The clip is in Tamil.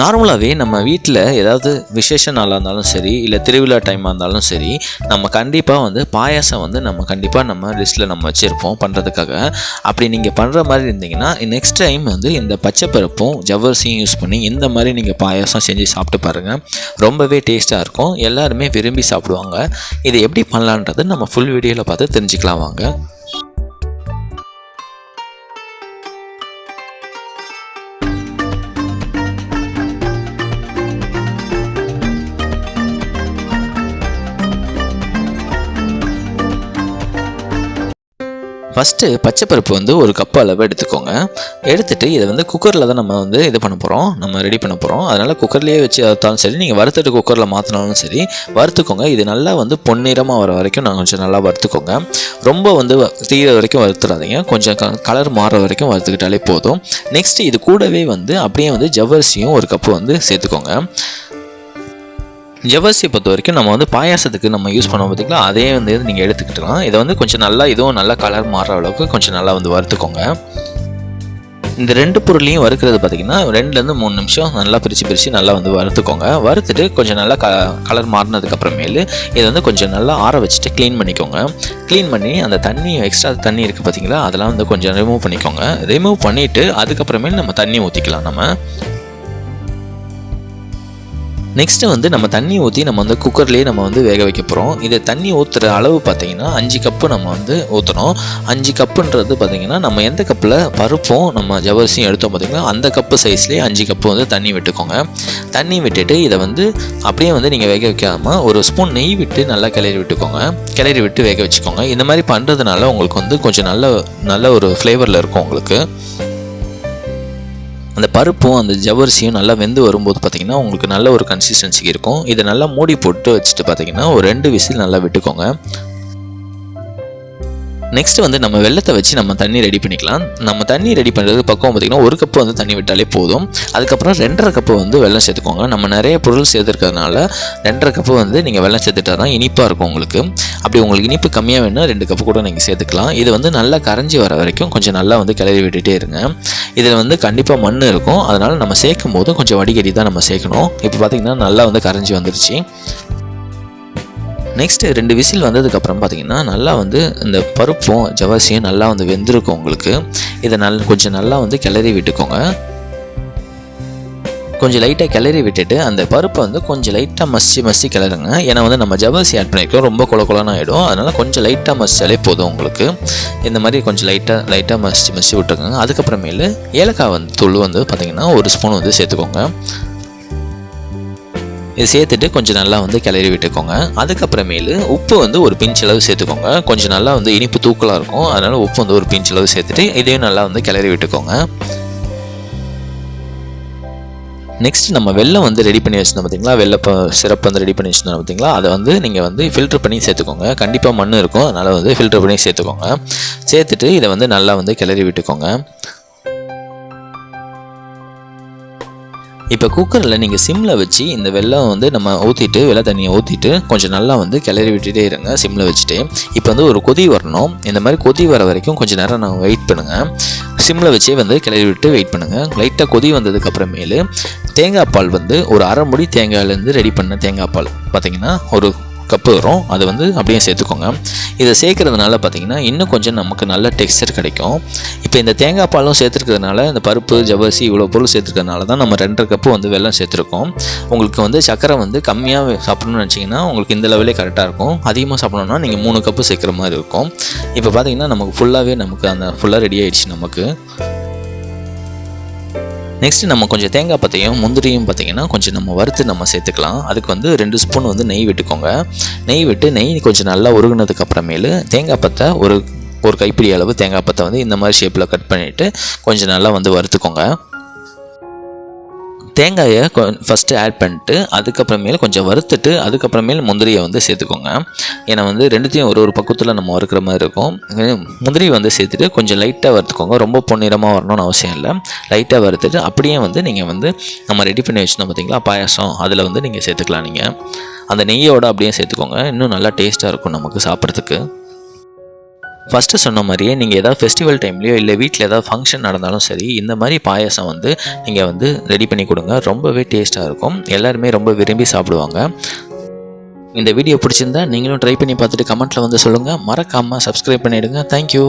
நார்மலாகவே நம்ம வீட்டில் ஏதாவது விசேஷ நாளாக இருந்தாலும் சரி இல்லை திருவிழா டைமாக இருந்தாலும் சரி நம்ம கண்டிப்பாக வந்து பாயாசம் வந்து நம்ம கண்டிப்பாக நம்ம லிஸ்ட்டில் நம்ம வச்சுருப்போம் பண்ணுறதுக்காக அப்படி நீங்கள் பண்ணுற மாதிரி இருந்தீங்கன்னா நெக்ஸ்ட் டைம் வந்து இந்த பச்சைப்பருப்பும் ஜவ்வரிசியும் யூஸ் பண்ணி இந்த மாதிரி நீங்கள் பாயாசம் செஞ்சு சாப்பிட்டு பாருங்கள் ரொம்பவே டேஸ்ட்டாக இருக்கும். எல்லாருமே விரும்பி சாப்பிடுவாங்க. இது எப்படி பண்ணலான்றது நம்ம ஃபுல் வீடியோவில் பார்த்து தெரிஞ்சுக்கலாம் வாங்க. ஃபஸ்ட்டு பச்சைப்பருப்பு வந்து ஒரு கப் அளவு எடுத்துக்கோங்க. எடுத்துகிட்டு இதை வந்து குக்கரில் தான் நம்ம வந்து இது பண்ண போகிறோம் நம்ம ரெடி பண்ண போகிறோம் அதனால் குக்கர்லேயே வச்சு அறுத்தாலும் சரி நீங்கள் வறுத்துட்டு குக்கரில் மாற்றினாலும் சரி வறுத்துக்கோங்க. இது நல்லா வந்து பொன்னிறமாக வர வரைக்கும் நாங்கள் கொஞ்சம் நல்லா வறுத்துக்கோங்க. ரொம்ப வந்து வ- தீர வரைக்கும் வறுத்துடாதீங்க கொஞ்சம் கலர் மாற வரைக்கும் வறுத்துக்கிட்டாலே போதும். நெக்ஸ்ட்டு இது கூடவே வந்து அப்படியே வந்து ஜவ்வரிசியும் ஒரு கப்பு வந்து சேர்த்துக்கோங்க. ஜவ்வரிசியை பொறுத்த வரைக்கும் நம்ம வந்து பாயாசத்துக்கு நம்ம யூஸ் பண்ணுவோம் பார்த்திங்களா அதே வந்து நீங்கள் எடுத்துக்கிட்டலாம். இதை வந்து கொஞ்சம் நல்லா இதுவும் நல்லா கலர் மாறுற அளவுக்கு கொஞ்சம் நல்லா வந்து வறுத்துக்கோங்க. இந்த ரெண்டு பொருளையும் வறுக்கிறது பார்த்தீங்கன்னா ரெண்டுலேருந்து மூணு நிமிஷம் நல்லா பிரித்து பிரித்து நல்லா வந்து வறுத்துக்கோங்க. வறுத்துட்டு கொஞ்சம் நல்லா க கலர் மாறினதுக்கப்புறமேலு இதை வந்து கொஞ்சம் நல்லா ஆற வச்சுட்டு க்ளீன் பண்ணிக்கோங்க. க்ளீன் பண்ணி அந்த தண்ணி எக்ஸ்ட்ரா தண்ணி இருக்குது பார்த்தீங்களா அதெல்லாம் வந்து கொஞ்சம் ரிமூவ் பண்ணிக்கோங்க. ரிமூவ் பண்ணிவிட்டு அதுக்கப்புறமேல் நம்ம தண்ணி ஊற்றிக்கலாம் நம்ம. நெக்ஸ்ட்டு வந்து நம்ம தண்ணி ஊற்றி நம்ம வந்து குக்கர்லேயே நம்ம வந்து வேக வைக்க போகிறோம் இது தண்ணி ஊற்றுற அளவு பார்த்தீங்கன்னா அஞ்சு கப்பு நம்ம வந்து ஊற்றணும் அஞ்சு கப்புன்றது பார்த்திங்கன்னா நம்ம எந்த கப்பில் பருப்பும் நம்ம ஜவரிசியும் எடுத்தோம் பார்த்தீங்கன்னா அந்த கப்பு சைஸ்லேயே அஞ்சு கப்பு வந்து தண்ணி விட்டுக்கோங்க. தண்ணி விட்டுட்டு இதை வந்து அப்படியே வந்து நீங்கள் வேக வைக்காமல் ஒரு ஸ்பூன் நெய் விட்டு நல்லா கிளறி விட்டுக்கோங்க. கிளறி விட்டு வேக வச்சுக்கோங்க. இந்த மாதிரி பண்ணுறதுனால உங்களுக்கு வந்து கொஞ்சம் நல்ல நல்ல ஒரு ஃப்ளேவரில் இருக்கும் உங்களுக்கு. அந்த பருப்பும் அந்த ஜவ்வரிசியும் நல்லா வெந்து வரும்போது பார்த்தீங்கன்னா உங்களுக்கு நல்ல ஒரு கன்சிஸ்டன்சிக்கு இருக்கும். இதை நல்லா மூடி போட்டு வச்சுட்டு பார்த்தீங்கன்னா ஒரு ரெண்டு விசில் நல்லா விட்டுக்கோங்க. நெக்ஸ்ட் வந்து நம்ம வெள்ளத்தை வச்சு நம்ம தண்ணி ரெடி பண்ணிக்கலாம். நம்ம தண்ணி ரெடி பண்ணுறதுக்கு பக்கம் பார்த்திங்கன்னா ஒரு கப்பு வந்து தண்ணி விட்டாலே போதும். அதுக்கப்புறம் ரெண்டரை கப்பு வந்து வெள்ளம் சேர்த்துக்கோங்க. நம்ம நிறைய பொருள் சேர்த்துருக்கிறதுனால ரெண்டரை கப்பு வந்து நீங்கள் வெள்ளம் சேர்த்துட்டா தான் இனிப்பாக இருக்கும் உங்களுக்கு. அப்படி உங்களுக்கு இனிப்பு கம்மியாக வேணும்னா ரெண்டு கப்பு கூட நீங்கள் சேர்த்துக்கலாம். இது வந்து நல்லா கரைஞ்சி வர வரைக்கும் கொஞ்சம் நல்லா வந்து கிளறி விட்டுட்டே இருங்க. இதில் வந்து கண்டிப்பாக மண் இருக்கும். அதனால் நம்ம சேர்க்கும் போது கொஞ்சம் வடிகட்டி தான் நம்ம சேர்க்கணும். இப்போ பார்த்திங்கன்னா நல்லா வந்து கரைஞ்சி வந்துருச்சு. நெக்ஸ்ட்டு ரெண்டு விசில் வந்ததுக்கப்புறம் பார்த்தீங்கன்னா நல்லா வந்து இந்த பருப்பும் ஜவாசியும் நல்லா வந்து வெந்திருக்கும் உங்களுக்கு. இதை நல் கொஞ்சம் நல்லா வந்து கிளறி விட்டுக்கோங்க. கொஞ்சம் லைட்டாக கிளறி விட்டுட்டு அந்த பருப்பை வந்து கொஞ்சம் லைட்டாக மசி மசி கிளறுங்க. ஏன்னா வந்து நம்ம ஜவர்சி ஆட் பண்ணியிருக்கோம் ரொம்ப குல கொலன்னு ஆகிடும் அதனால் கொஞ்சம் லைட்டாக மசிச்சாலே போதும் உங்களுக்கு. இந்த மாதிரி கொஞ்சம் லைட்டாக லைட்டாக மசிச்சு மசிச்சு விட்டுருங்க அதுக்கப்புறமேலு ஏலக்காய் வந்து தூள் வந்து பார்த்திங்கன்னா ஒரு ஸ்பூன் வந்து சேர்த்துக்கோங்க. இது சேர்த்துட்டு கொஞ்சம் நல்லா வந்து கிளறி விட்டுக்கோங்க. அதுக்கப்புறமேலு உப்பு வந்து ஒரு பிஞ்ச் அளவு சேர்த்துக்கோங்க. கொஞ்சம் நல்லா வந்து இனிப்பு தூக்கலாக இருக்கும். அதனால் உப்பு வந்து ஒரு பிஞ்ச் அளவு சேர்த்துட்டு இதையும் நல்லா வந்து கிளறி விட்டுக்கோங்க. நெக்ஸ்ட் நம்ம வெள்ளம் வந்து ரெடி பண்ணி வச்சிருந்தோம் பார்த்தீங்களா வெள்ளை சிறப்பு வந்து ரெடி பண்ணி வச்சிருந்தோம் பார்த்தீங்களா அதை வந்து நீங்கள் வந்து ஃபில்டர் பண்ணி சேர்த்துக்கோங்க. கண்டிப்பாக மண் இருக்கும். அதனால் வந்து ஃபில்டர் பண்ணி சேர்த்துக்கோங்க. சேர்த்துட்டு இதை வந்து நல்லா வந்து கிளறி விட்டுக்கோங்க. இப்போ குக்கரில் நீங்கள் சிம்மில் வச்சு இந்த வெள்ளம் வந்து நம்ம ஊற்றிட்டு வெள்ளை தண்ணியை ஊற்றிட்டு கொஞ்சம் நல்லா வந்து கிளறி விட்டுட்டே இருங்க சிம்மில் வச்சுட்டு. இப்போ வந்து ஒரு கொதி வரணும். இந்த மாதிரி கொதி வர வரைக்கும் கொஞ்சம் நேரம் நான் வெயிட் பண்ணுங்கள் சிம்மில் வச்சே வந்து கிளறி விட்டு வெயிட் பண்ணுங்கள் லைட்டாக கொதி வந்ததுக்கு அப்புறமேலு தேங்காய் பால் வந்து ஒரு அரை முடி தேங்காயிலேருந்து ரெடி பண்ண தேங்காய் பால். பார்த்தீங்கன்னா ஒரு கப்பு வரும். அதை வந்து அப்படியே சேர்த்துக்கோங்க. இதை சேர்க்கறதுனால பார்த்தீங்கன்னா இன்னும் கொஞ்சம் நமக்கு நல்ல டெக்ஸ்டர் கிடைக்கும். இப்போ இந்த தேங்காய் பாலும் சேர்த்துருக்கிறதுனால இந்த பருப்பு ஜவ்வரிசி இவ்வளோ பொருள் சேர்த்துருக்கிறதுனால தான் நம்ம ரெண்டரை கப்பு வந்து வெள்ளம் சேர்த்துருக்கோம். உங்களுக்கு வந்து சக்கரை வந்து கம்மியாக சாப்பிடணும்னு நினச்சிங்கன்னா உங்களுக்கு இந்த லெவலே கரெக்டாக இருக்கும். அதிகமாக சாப்பிடணும்னா நீங்கள் மூணு கப்பு சேர்க்குற மாதிரி இருக்கும். இப்போ பார்த்தீங்கன்னா நமக்கு ஃபுல்லாகவே நமக்கு அந்த ஃபுல்லாக ரெடி ஆகிடுச்சு நமக்கு. நெக்ஸ்ட் நம்ம கொஞ்சம் தேங்காய் பத்தையும் முந்திரியும் பார்த்தீங்கன்னா கொஞ்சம் நம்ம வறுத்து நம்ம சேர்த்துக்கலாம். அதுக்கு வந்து ரெண்டு ஸ்பூன் வந்து நெய் விட்டுக்கோங்க. நெய் விட்டு நெய் கொஞ்சம் நல்லா உருகுனதுக்கு அப்புறமேலு தேங்காய் பத்தை ஒரு ஒரு கைப்பிடி அளவு தேங்காய் பத்தை வந்து இந்த மாதிரி ஷேப்பில் கட் பண்ணிவிட்டு கொஞ்சம் நல்லா வந்து வறுத்துக்கோங்க. தேங்காயை ஃபஸ்ட்டு ஆட் பண்ணிட்டு அதுக்கப்புறமேல கொஞ்சம் வறுத்துட்டு அதுக்கப்புறமேல் முந்திரியை வந்து சேர்த்துக்கோங்க. ஏன்னா வந்து ரெண்டுத்தையும் ஒரு ஒரு பக்கத்தில் நம்ம வறுக்கிற மாதிரி இருக்கும். முந்திரி வந்து சேர்த்துட்டு கொஞ்சம் லைட்டாக வறுத்துக்கோங்க. ரொம்ப பொன்னிறமாக வரணும்னு அவசியம் இல்லை. லைட்டாக வறுத்துட்டு அப்படியே வந்து நீங்கள் வந்து நம்ம ரெடி பண்ணி வச்சுருந்தோம் பார்த்தீங்களா பாயாசம் அதில் வந்து நீங்கள் சேர்த்துக்கலாம் நீங்கள் அந்த நெய்யோடு அப்படியே சேர்த்துக்கோங்க. இன்னும் நல்லா டேஸ்ட்டாக இருக்கும் நமக்கு சாப்பிட்றதுக்கு. ஃபஸ்ட்டு சொன்ன மாதிரியே நீங்கள் ஏதாவது ஃபெஸ்டிவல் டைம்லேயோ இல்லை வீட்டில் ஏதாவது ஃபங்க்ஷன் நடந்தாலும் சரி இந்த மாதிரி பாயாசம் வந்து நீங்கள் வந்து ரெடி பண்ணி கொடுங்க. ரொம்பவே டேஸ்ட்டாக இருக்கும். எல்லாருமே ரொம்ப விரும்பி சாப்பிடுவாங்க. இந்த வீடியோ பிடிச்சிருந்தா நீங்களும் ட்ரை பண்ணி பார்த்துட்டு கமெண்ட்டில் வந்து சொல்லுங்கள் மறக்காமல் சப்ஸ்கிரைப் பண்ணிவிடுங்க தேங்க்யூ